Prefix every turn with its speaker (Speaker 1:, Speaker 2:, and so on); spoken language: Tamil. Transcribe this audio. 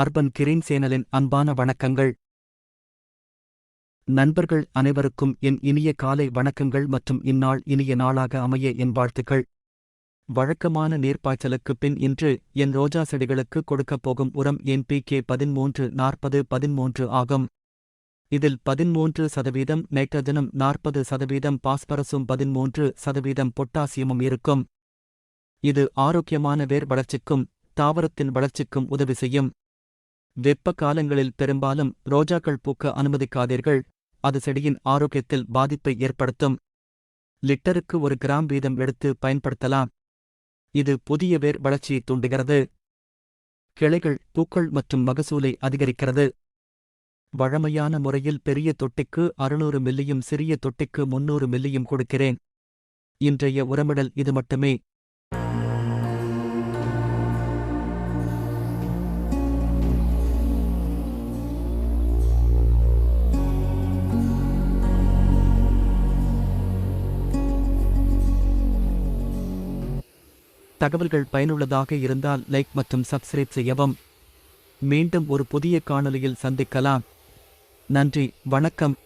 Speaker 1: அர்பன் கிரீன் சேனலின் அன்பான வணக்கங்கள். நண்பர்கள் அனைவருக்கும் என் இனிய காலை வணக்கங்கள் மற்றும் இந்நாள் இனிய நாளாக அமைய என் வாழ்த்துக்கள். வழக்கமான நீர்ப்பாய்ச்சலுக்கு பின் இன்று என் ரோஜா செடிகளுக்கு கொடுக்கப் போகும் உரம் என் பி கே பதிமூன்று நாற்பது பதிமூன்று ஆகும். இதில் பதிமூன்று சதவீதம் நைட்ரஜனும் நாற்பது சதவீதம் பாஸ்பரஸும் பதிமூன்று சதவீதம் பொட்டாசியமும் இருக்கும். இது ஆரோக்கியமான வேர் வளர்ச்சிக்கும் தாவரத்தின் வளர்ச்சிக்கும் உதவி செய்யும். வெப்ப காலங்களில் பெரும்பாலும் ரோஜாக்கள் பூக்க அனுமதிக்காதீர்கள். அது செடியின் ஆரோக்கியத்தில் பாதிப்பை ஏற்படுத்தும். லிட்டருக்கு ஒரு கிராம் வீதம் எடுத்து பயன்படுத்தலாம். இது புதிய வேர் வளர்ச்சியை தூண்டுகிறது. கிளைகள் பூக்கள் மற்றும் மகசூலை அதிகரிக்கிறது. வழமையான முறையில் பெரிய தொட்டிக்கு அறுநூறு மில்லியும் சிறிய தொட்டிக்கு முன்னூறு மில்லியும் கொடுக்கிறேன். இன்றைய உரமிடல் இது மட்டுமே. தகவல்கள் பயனுள்ளதாக இருந்தால் லைக் மற்றும் சப்ஸ்கிரைப் செய்யவும். மீண்டும் ஒரு புதிய காணொளியில் சந்திக்கலாம். நன்றி வணக்கம்.